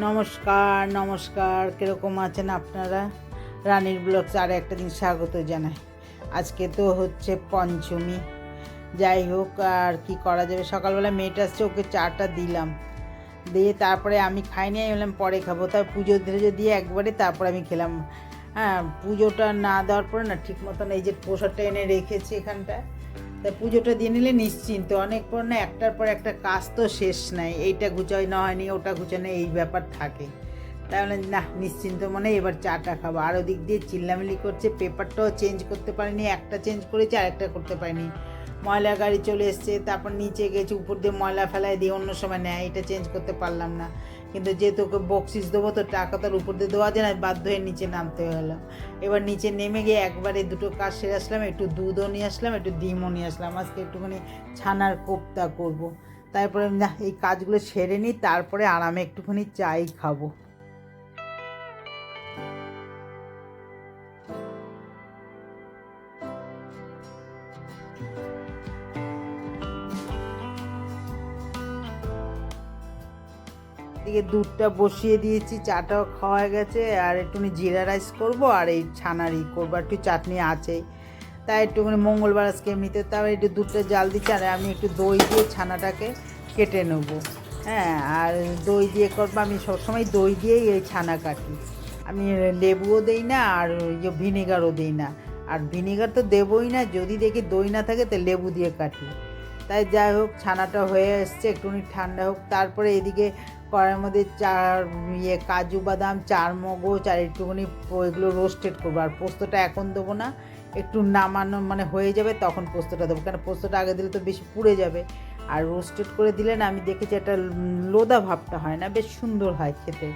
নমস্কার নমস্কার। কীরকম আছেন আপনারা? রানীর ব্লগস আর একটা দিন স্বাগত জানাই। আজকে তো হচ্ছে পঞ্চমী। যাই হোক, আর কি করা যাবে? সকালবেলা মেয়েটা আসছে, ওকে চাটা দিলাম। দিয়ে তারপরে আমি খাইনি, আমি বললাম পরে খাব। তার পুজো ধরে দিয়ে একবারে তারপরে আমি খেলাম। হ্যাঁ পুজোটা না দেওয়ার পরে না ঠিক মতন এই যে প্রসাদটা এনে রেখেছি এখানটায় তা পুজোটা দিয়ে নিলে নিশ্চিন্ত। অনেক পর না একটার পর একটা কাজ তো শেষ নাই। এইটা গুছাই না হয়নি ওটা গুছানো, এই ব্যাপার থাকে। তাহলে না, নিশ্চিন্ত মনে এবার চাটা খাব। আর ওদিক দিয়ে চিল্লামিলি করছে, পেপারটাও চেঞ্জ করতে পারিনি, একটা চেঞ্জ করেছি আর একটা করতে পারিনি। ময়লা গাড়ি চলে এসছে, তারপর নিচে গেছে, উপর দিয়ে ময়লা ফেলায় দিয়ে অন্য সময় নেয়, এটা চেঞ্জ করতে পারলাম না। কিন্তু যে তোকে বক্সিস দেবো তো টাকা তার উপর দিয়ে দেওয়া যায় না বাধ্য হয়ে নিচে নামতে হলো। এবার নিচে নেমে গিয়ে একবারে দুটো কাজ সেরে আসলাম, একটু দুধও নিয়ে আসলাম, একটু ডিমও নিয়ে আসলাম। আজকে একটুখানি ছানার কোপ্তা করব। তারপরে এই কাজগুলো সেরে নিই, তারপরে আরামে একটুখানি চাই খাব। দিকে দুধটা বসিয়ে দিয়েছি, চাটাও খাওয়া গেছে, আর একটুখানি জিরা রাইস করব, আর এই ছানার ই করব একটু চাটনি আছেই। তাই একটুখানি মঙ্গলবার আজকে এমনিতে, তাও একটু দুধটা জাল দিচ্ছি, আর আমি একটু দই দিয়ে ছানাটাকে কেটে নেব। হ্যাঁ আর দই দিয়ে করব, আমি সবসময় দই দিয়েই এই ছানা কাটি। আমি লেবুও দেই না, আর ইয়ে ভিনেগারও দিই না। আর ভিনেগার তো দেবই না, যদি দেখি দই না থাকে তো লেবু দিয়ে কাটি। তাই যাই হোক, ছানাটা হয়ে এসছে, একটুখানি ঠান্ডা হোক, তারপরে এদিকে কড়াইয়ের মধ্যে চার ইয়ে কাজু, বাদাম চার মগজ আর একটুখানি এগুলো রোস্টেড করব। আর পোস্তটা এখন দেবো না, একটু নামানো মানে হয়ে যাবে তখন পোস্তটা দেবো। কেন পোস্তটা আগে দিলে তো বেশি পুড়ে যাবে। আর রোস্টেড করে দিলে না আমি দেখেছি একটা লোদা ভাবটা হয় না, বেশ সুন্দর হয় খেতে।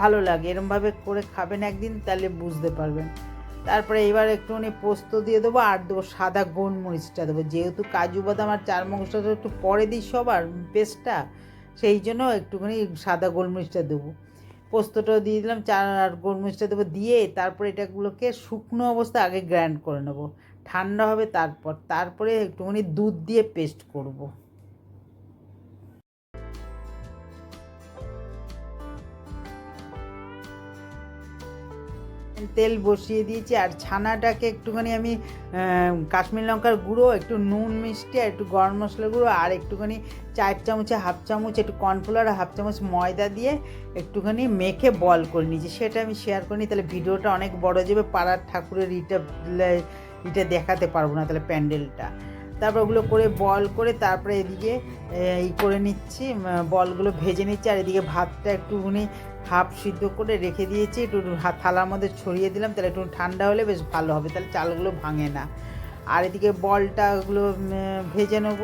ভালো লাগে, এরমভাবে করে খাবেন একদিন তাহলে বুঝতে পারবেন। তারপরে এবার একটুখানি পোস্ত দিয়ে দেবো আর দেবো সাদা গোলমরিচটা দেবো। যেহেতু কাজু, বাদাম আর চার মগজটা একটু পরে দিই সবার পেস্টটা সেই জন্য একটুখানি সাদা গোলমরিচটা দেবো পোস্তটাও দিয়ে দিলাম, চার আর গোলমরিচটা দেবো দিয়ে তারপরে এটাগুলোকে শুকনো অবস্থা আগে গ্র্যান্ড করে নেব ঠান্ডা হবে তারপর, তারপরে একটুখানি দুধ দিয়ে পেস্ট করব। তেল বসিয়ে দিয়েছি আর ছানাটাকে একটুখানি আমি কাশ্মীর লঙ্কার গুঁড়ো, একটু নুন মিষ্টি আর একটু গরম মশলা গুঁড়ো আর একটুখানি চার চামচে হাফ চামচ, একটু কর্নফ্লাওয়ার হাফ চামচ ময়দা দিয়ে একটুখানি মেখে বল করে নিয়েছি। সেটা আমি শেয়ার করিনি তাহলে ভিডিওটা অনেক বড় যাবে, পাড়ার ঠাকুরের ইটা ইটা দেখাতে পারব না তাহলে প্যান্ডেলটা। তারপর ওগুলো করে বল করে তারপরে এদিকে এই করে নিচ্ছি বলগুলো ভেজে নিচ্ছি আর এদিকে ভাতটা একটুখানি হাফ সিদ্ধ করে রেখে দিয়েছি, একটু থালার মধ্যে ছড়িয়ে দিলাম, তাহলে একটু ঠান্ডা হলে বেশ ভালো হবে, তাহলে চালগুলো ভাঙে না। আর এদিকে বলটাগুলো ভেজে নেব।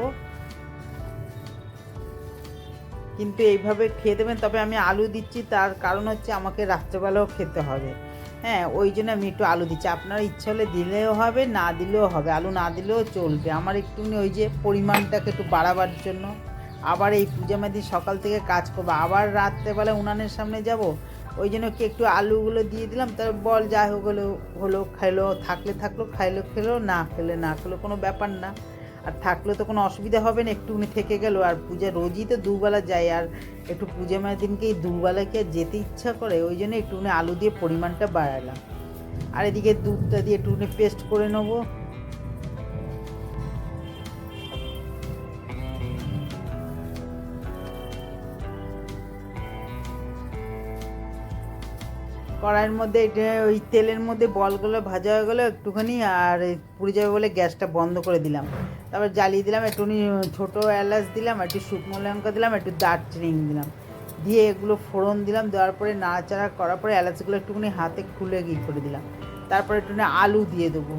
কিন্তু এইভাবে খেয়ে দেবেন, তবে আমি আলু দিচ্ছি, তার কারণ হচ্ছে আমাকে রাত্রেবেলাও খেতে হবে। হ্যাঁ ওই জন্য আমি একটু আলু দিচ্ছি, আপনার ইচ্ছা হলে দিলেও হবে, না দিলেও হবে, আলু না দিলেও চলবে। আমার একটুখানি ওই যে পরিমাণটাকে একটু বাড়াবার জন্য আবার এই পূজা মাদি সকাল থেকে কাজ করব। আবার রাত্রেবেলা উনানের সামনে যাব। ওই জন্য কি একটু আলুগুলো দিয়ে দিলাম, তার বল যা হোক হলো হলো খেলো, থাকলে থাকল, খাইলো, খেলো, না খেলে না খেলো, কোনো ব্যাপার না। আর থাকলে তো কোনো অসুবিধা হবে না একটুখানি থেকে গেল। আর পূজা রোজই তো দুবেলা যায়, আর একটু পূজা মায়ের দিনকে এই দুবেলা কি আর যেতে ইচ্ছা করে, ওই জন্য একটুখানি আলু দিয়ে পরিমাণটা বাড়ালাম। আর এদিকে দুধটা দিয়ে একটুখানি পেস্ট করে নেব। কড়াইয়ের মধ্যে এটা ওই তেলের মধ্যে বলগুলো ভাজা হয়ে গেলো একটুখানি আর পুড়ে যাবে বলে গ্যাসটা বন্ধ করে দিলাম। তারপর জ্বালিয়ে দিলাম একটুখানি ছোটো এলাচ দিলাম, একটু শুকনো লঙ্কা দিলাম, একটু দারচিনি দিলাম। দিয়ে এগুলো ফোড়ন দিলাম, দেওয়ার পরে নাড়াচাড়া করার পরে এলাচগুলো একটুখানি হাতে খুলে গিয়ে করে দিলাম। তারপরে একটুখানি আলু দিয়ে দেবো।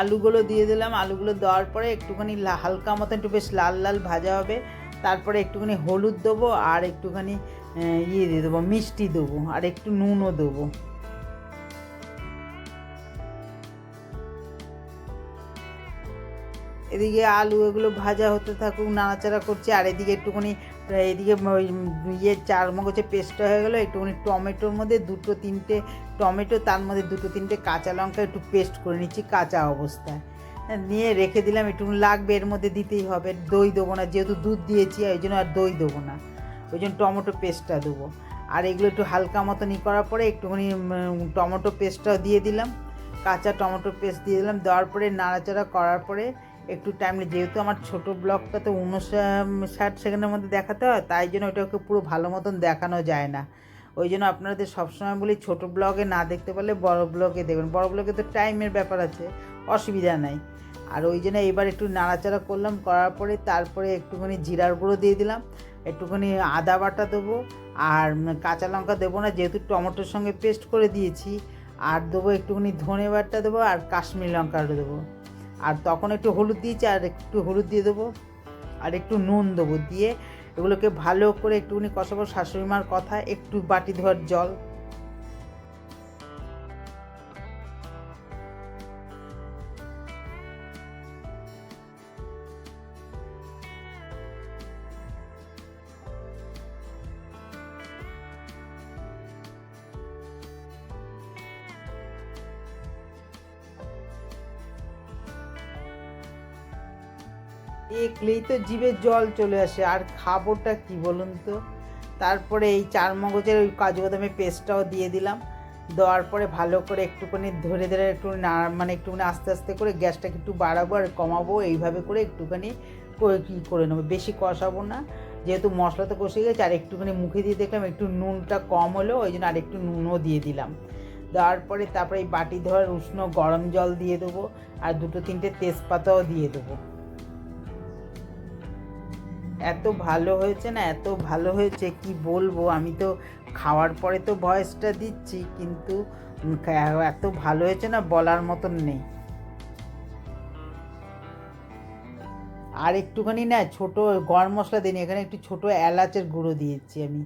আলুগুলো দিয়ে দিলাম। আলুগুলো দেওয়ার পরে একটুখানি হালকা মতো একটু বেশ লাল লাল ভাজা হবে। তারপরে একটুখানি হলুদ দেবো আর একটুখানি ইয়ে দিয়ে দেবো, মিষ্টি দেবো আর একটু নুনও দেবো। এদিকে আলু এগুলো ভাজা হতে থাকুক, নাড়াচাড়া করছে, আর এদিকে একটুখানি এদিকে ওই ইয়ে চার মগজের পেস্টটা হয়ে গেলো একটুখানি টমেটোর মধ্যে দুটো তিনটে টমেটো তার মধ্যে দুটো তিনটে কাঁচা লঙ্কা একটু পেস্ট করে নিচ্ছি কাঁচা অবস্থায়। হ্যাঁ, নিয়ে রেখে দিলাম একটু লাগবে এর মধ্যে দিতেই হবে। দই দেবো না যেহেতু দুধ দিয়েছি ওই জন্য আর দই দেবো না। ওই জন্য টমেটো পেস্টটা দেবো। আর এগুলো একটু হালকা মতন ই করার পরে একটুখানি টমেটো পেস্টটাও দিয়ে দিলাম। কাঁচা টমেটো পেস্ট দিয়ে দিলাম। দেওয়ার পরে নাড়াচাড়া করার পরে একটু টাইম যেহেতু আমার ছোট ব্লগটা তো উনষাট সেকেন্ডের মধ্যে দেখাতে হয়, তাই জন্য ওটাকে পুরো ভালো মতন দেখানো যায় না। ওই জন্য আপনাদের সবসময় বলি, ছোট ব্লগে না দেখতে পারলে বড় ব্লগে দেখবেন। বড় ব্লগে তো টাইমের ব্যাপার আছে, অসুবিধা নাই। আর ওই জন্য এবার একটু নাড়াচাড়া করলাম, করার পরে তারপরে একটুখানি জিরার গুঁড়ো দিয়ে দিলাম, একটুখানি আদা বাটা দেবো, আর কাঁচা লঙ্কা দেবো না, যেহেতু টমেটোর সঙ্গে পেস্ট করে দিয়েছি, আর দেবো একটুখানি ধনে বাটা দেবো, আর কাশ্মীর লঙ্কা দেবো। আর তখন একটু হলুদ দিয়েছি, আর একটু হলুদ দিয়ে দেবো। আর একটু নুন দেবো দিয়ে। এগুলোকে ভালো করে একটুখানি কষাবো। শাশুড়ি মার কথা, একটু বাটি ধোয়ার জল। দেখলেই তো জিভে জল চলে আসে। আর খাবোটা কি বলুন তো? তারপরে এই চার মগজের ওই কাজু বাদামের পেস্টটাও দিয়ে দিলাম। দেওয়ার পরে ভালো করে একটুখানি ধরে ধরে একটু না মানে একটুখানি আস্তে আস্তে করে গ্যাসটাকে একটু বাড়াবো আর কমাবো। এইভাবে করে একটুখানি কী করে নেব? বেশি কষাবো না। যেহেতু মশলা তো কষে গেছে, আর একটুখানি মুখে দিয়ে দেখলাম একটু নুনটা কম হলো, ওই জন্য আর একটু নুনও দিয়ে দিলাম। দেওয়ার পরে তারপরে এই বাটি ধোয়ার উষ্ণ গরম জল দিয়ে দেবো, আর দুটো তিনটে তেজপাতাও দিয়ে দেবো। এত ভালো হয়েছে না, এত ভালো হয়েছে, কি বলব? আমি তো খাওয়ার পরে তো ভয়েসটা দিচ্ছি, কিন্তু এত ভালো হয়েছে না বলার মতন নেই। আর একটুখানি না ছোট গরম মশলা দিইনি, এখানে একটু ছোট এলাচের গুঁড়ো দিয়েছি আমি।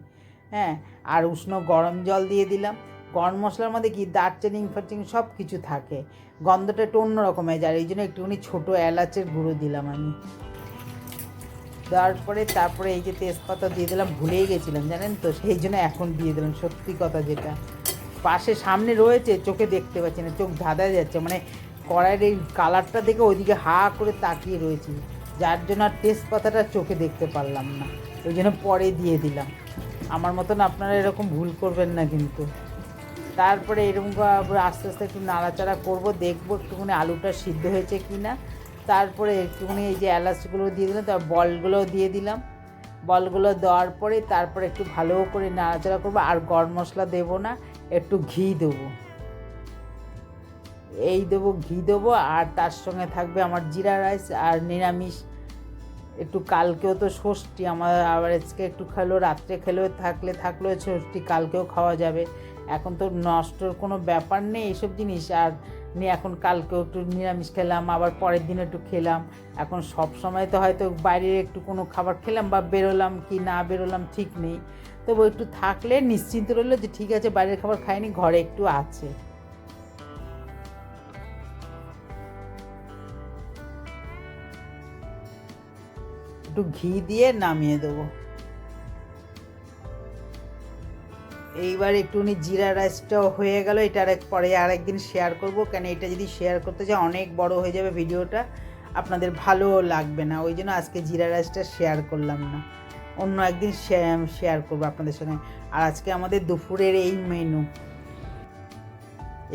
হ্যাঁ আর উষ্ণ গরম জল দিয়ে দিলাম। গরম মশলার মধ্যে কি দারচিনি ফারচিনি সব কিছু থাকে। গন্ধটা একটু অন্যরকম হয়ে যায় এই জন্য একটুখানি ছোটো এলাচের গুঁড়ো দিলাম আমি। দেওয়ার পরে তারপরে এই যে তেজপাতা দিয়ে দিলাম, ভুলেই গেছিলাম, জানেন তো? সেই জন্য এখন দিয়ে দিলাম, সত্যি কথা যেটা। পাশে সামনে রয়েছে, চোখে দেখতে পাচ্ছি না, চোখ ধাঁধা যাচ্ছে মানে কড়াইয়ের এই কালারটা দেখে ওইদিকে হা করে তাকিয়ে রয়েছি। যার জন্য আর তেজপাতাটা চোখে দেখতে পারলাম না, ওই জন্য পরে দিয়ে দিলাম। আমার মতন আপনারা এরকম ভুল করবেন না কিন্তু। তারপরে এরকম আস্তে আস্তে একটু নাড়াচাড়া করব, দেখব একটুখানি আলুটা সিদ্ধ হয়েছে কি না তারপরে একটুখানি এই যে এলাচগুলো দিয়ে দিলাম তার বলগুলোও দিয়ে দিলাম। বলগুলো দেওয়ার পরে তারপরে একটু ভালো করে নাড়াচাড়া করব, আর গরম মশলা দেবো না, একটু ঘি দেবো। এই দেবো, ঘি দেবো, আর তার সঙ্গে থাকবে আমার জিরা রাইস আর নিরামিষ। একটু কালকেও তো ষষ্ঠী, আমার আবার আজকে একটু খেলো রাত্রে খেলেও থাকলে, থাকলেও ষষ্ঠী, কালকেও খাওয়া যাবে। এখন তো নষ্টর কোনো ব্যাপার নেই এইসব জিনিস, আর নিয়ে এখন কালকেও একটু নিরামিষ খেলাম, আবার পরের দিন একটু খেলাম। এখন সব সময় তো হয়তো বাইরের একটু কোনো খাবার খেলাম বা বেরোলাম কি না বেরোলাম ঠিক নেই। তবু একটু থাকলে নিশ্চিন্ত রইল যে ঠিক আছে, বাইরের খাবার খাইনি, ঘরে একটু আছে। একটু ঘি দিয়ে নামিয়ে দেবো। এইবার একটুখানি জিরা রাইসটাও হয়ে গেল, এটা আরেক পরে আরেকদিন শেয়ার করব। কেন এটা যদি শেয়ার করতে যাই অনেক বড় হয়ে যাবে ভিডিওটা। আপনাদের ভালোও লাগবে না, ওই জন্য আজকে জিরা রাইসটা শেয়ার করলাম না। অন্য একদিন শেয়ার করব আপনাদের সঙ্গে। আর আজকে আমাদের দুপুরের এই মেনু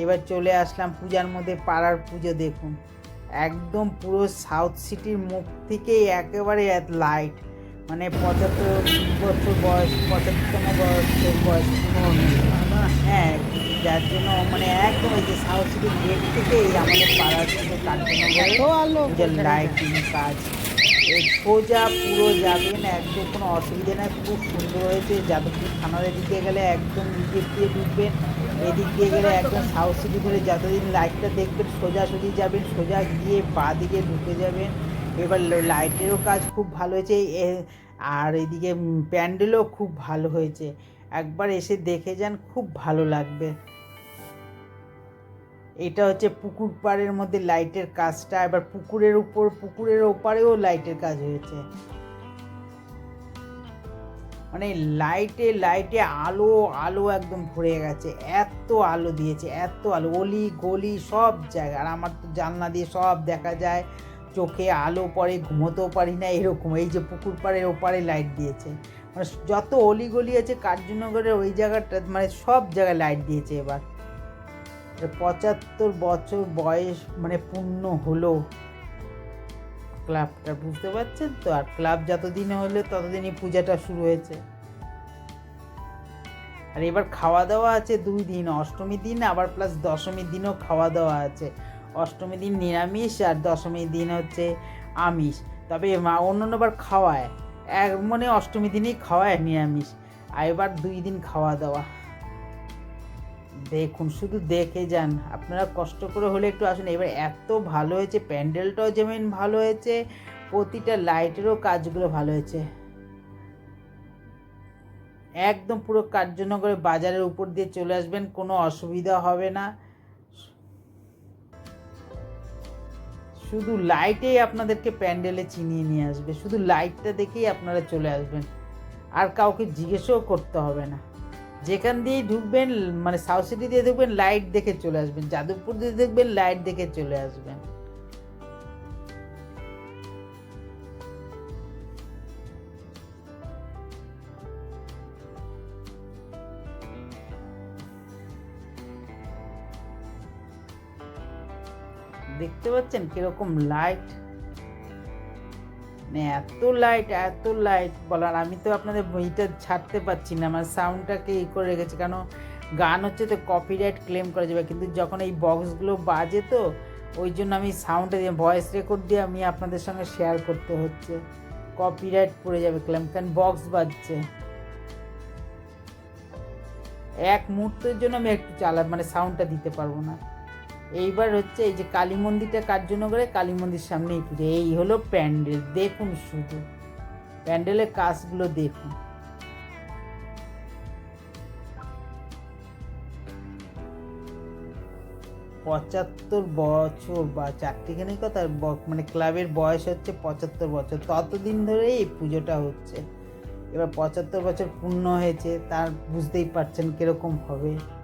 এবার চলে আসলাম পূজার মধ্যে পাড়ার পুজো দেখুন। একদম পুরো সাউথ সিটির মুখ থেকেই একেবারে লাইট মানে পঁচাত্তর বছর বয়স পঁচাত্তরতম বয়স হলো। হ্যাঁ যার জন্য মানে একদম এই যে সাউথ সিটির গেট থেকেই আমাদের পাড়ার পুজো কার্যক্রম লাইটিং কাজ এই সোজা পুরো যাবেন একদম কোনো অসুবিধা নেই খুব সুন্দর হয়েছে যাদবপুর থানার এদিকে গেলে একদম নিজের দিয়ে ঢুকবেন এদিক দিয়ে গেলে একদম সাউথ সিটি ধরে যতদিন লাইটটা দেখবেন সোজাসুজি যাবেন সোজা গিয়ে বাঁ দিকে ঢুকে যাবেন এবার লাইটেরও কাজ খুব ভালো হয়েছে। আর এদিকে প্যান্ডেলও খুব ভালো হয়েছে। একবার এসে দেখে যান, খুব ভালো লাগবে। এটা হচ্ছে পুকুর পাড়ের মধ্যে লাইটের কাজটা। এবার পুকুরের উপর, পুকুরের ওপারেও লাইটের কাজ হয়েছে। মানে লাইটে লাইটে আলো আলো একদম ভরে গেছে। এত আলো দিয়েছে, এত আলো। অলি গলি সব জায়গা। আর আমার তো জানলা দিয়ে সব দেখা যায়। চোখে আলো পড়ে, ঘুমোতেও পারি না, এরকম। এই যে পুকুর পাড়ের ওপারে লাইট দিয়েছে। মানে যত অলি গলি আছে কার্যনগরের ওই জায়গাটা মানে সব জায়গায় লাইট দিয়েছে এবার। পঁচাত্তর বছর বয়স মানে পূর্ণ হলো ক্লাবটা বুঝতে পারছেন তো? আর ক্লাব যতদিন হলে, ততদিনই পূজাটা শুরু হয়েছে। আর এবার খাওয়া দাওয়া আছে দুই দিন। অষ্টমীর দিন, আবার প্লাস দশমীর দিনও খাওয়া দাওয়া আছে। অষ্টমীর দিন নিরামিষ আর দশমীর দিন হচ্ছে আমিষ। তবে মা অন্য বার খাওয়ায়। এক মনে অষ্টমীর দিনেই খাওয়ায় নিরামিষ। আর এবার দুই দিন খাওয়া দাওয়া। দেখুন, শুধু দেখে যান। আপনারা কষ্ট করে হলে একটু আসুন। এবার এত ভালো হয়েছে, প্যান্ডেলটাও যেমন ভালো হয়েছে, প্রতিটা লাইটেরও কাজগুলো ভালো হয়েছে। একদম পুরো কার্যনগরে বাজারের উপর দিয়ে চলে আসবেন, কোনো অসুবিধা হবে না। শুধু লাইটেই আপনাদেরকে প্যান্ডেলে চিনিয়ে নিয়ে আসবে। শুধু লাইটটা দেখেই আপনারা চলে আসবেন। আর কাউকে জিজ্ঞেসও করতে হবে না। যেখান দিয়েই ঢুকবেন মানে সাউথ সিটি দিয়ে ঢুকবেন লাইট দেখে চলে আসবেন। যাদবপুর দিয়ে দেখবেন লাইট দেখে চলে আসবেন। দেখতে পাচ্ছেন কীরকম লাইট মানে এত লাইট এত লাইট বলার, আমি তো আপনাদের বইটা ছাড়তে পারছি না, আমার সাউন্ডটাকে ই করে রেখেছি, কেন গান হচ্ছে তো কপিরাইট ক্লেম করা যাবে, কিন্তু যখন এই বক্সগুলো বাজে তো, ওই জন্য আমি সাউন্ডটা দিয়ে ভয়েস রেকর্ড দিয়ে আমি আপনাদের সঙ্গে শেয়ার করতে হচ্ছে। কপিরাইট পড়ে যাবে ক্লেম কারণ বক্স বাজছে। এক মুহূর্তের জন্য আমি একটু চালা মানে সাউন্ডটা দিতে পারব না। এইবার হচ্ছে এই যে কালী মন্দিরটা কার্যনগরে কালী মন্দির সামনেই পুজো। এই হলো প্যান্ডেল। দেখুন শুধু। প্যান্ডেলের কাজগুলো দেখুন। পঁচাত্তর বছর বা চারটিখানি কথা মানে ক্লাবের বয়স হচ্ছে পঁচাত্তর বছর। ততদিন ধরে এই পুজোটা হচ্ছে। এবার পঁচাত্তর বছর পূর্ণ হয়েছে, তার বুঝতেই পারছেন কীরকম হবে।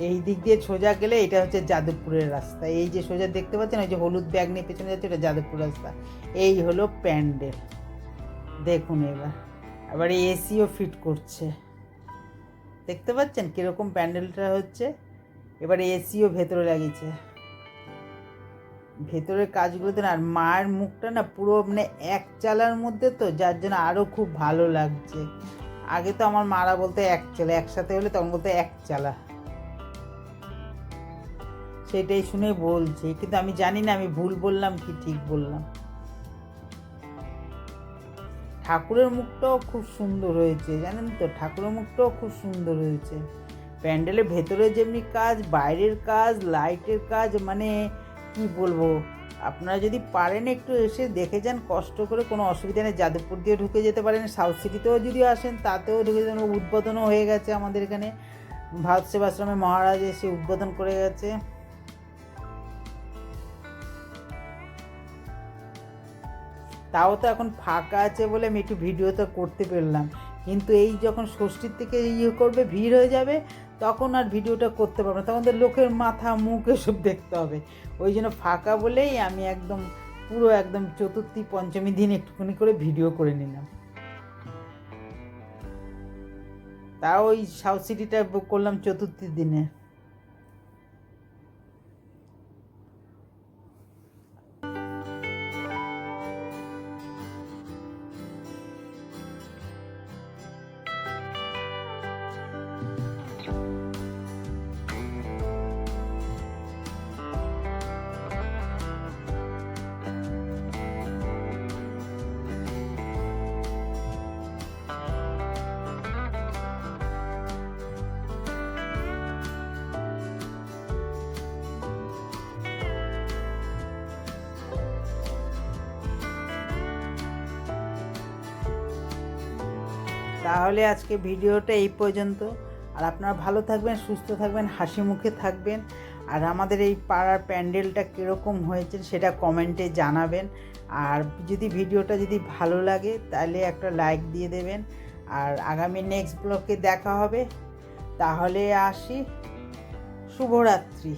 এই দিক দিয়ে সোজা গেলে এটা হচ্ছে যাদবপুরের রাস্তা। এই যে সোজা দেখতে পাচ্ছেন, ওই যে হলুদ ব্যাগ নিয়ে পেছনে যাচ্ছে, এটা যাদবপুর রাস্তা। এই হলো প্যান্ডেল। দেখুন এবার। আবার এসিও ফিট করছে। দেখতে পাচ্ছেন কীরকম প্যান্ডেলটা হচ্ছে? এবার এসিও ভেতরে লাগিয়েছে। ভেতরের কাজগুলোতে না, আর মায়ের মুখটা না পুরো মানে এক চালার মধ্যে তো, যার জন্য আরও খুব ভালো লাগছে। আগে তো আমার মারা বলতে এক চালা, একসাথে হলে তখন বলতে এক চালা। সেটাই শুনে বলছি, কিন্তু আমি জানি না, আমি ভুল বললাম কি ঠিক বললাম। ঠাকুরের মুখটাও খুব সুন্দর হয়েছে, জানেন তো? ঠাকুরের মুখটাও খুব সুন্দর হয়েছে। প্যান্ডেলের ভেতরে যেমনি কাজ, বাইরের কাজ, লাইটের কাজ মানে কি বলব? আপনারা যদি পারেন একটু এসে দেখে যান, কষ্ট করে কোনো অসুবিধা নেই। যাদবপুর দিয়ে ঢুকে যেতে পারেন, সাউথ সিটিতেও যদি আসেন, তাতেও ঢুকে যেতে উদ্বোধনও হয়ে গেছে আমাদের এখানে। ভারত সেবাশ্রমে মহারাজ এসে উদ্বোধন করে গেছে। তাও তো এখন ফাঁকা আছে বলে আমি একটু ভিডিও তো করতে পারলাম। কিন্তু এই যখন ষষ্ঠীর থেকে ইয়ে করবে, ভিড় হয়ে যাবে, তখন আর ভিডিওটা করতে পারব না। তখন তো লোকের মাথা, মুখ এসব দেখতে হবে। ওই জন্য ফাঁকা বলেই আমি একদম পুরো একদম চতুর্থী, পঞ্চমী দিন একটুখানি করে ভিডিও করে নিলাম। তাও ওই সাউথ সিটিটা বুক করলাম চতুর্থীর দিনে। তাহলে আজকে ভিডিওটা এই পর্যন্ত। আর আপনারা ভালো থাকবেন, সুস্থ থাকবেন, হাসি মুখে থাকবেন। আর আমাদের এই পাড়ার প্যান্ডেলটা কীরকম হয়েছে সেটা কমেন্টে জানাবেন। আর যদি ভিডিওটা যদি ভালো লাগে তাহলে একটা লাইক দিয়ে দেবেন। আর আগামী নেক্সট ব্লকে দেখা হবে। তাহলে আসি। শুভরাত্রি।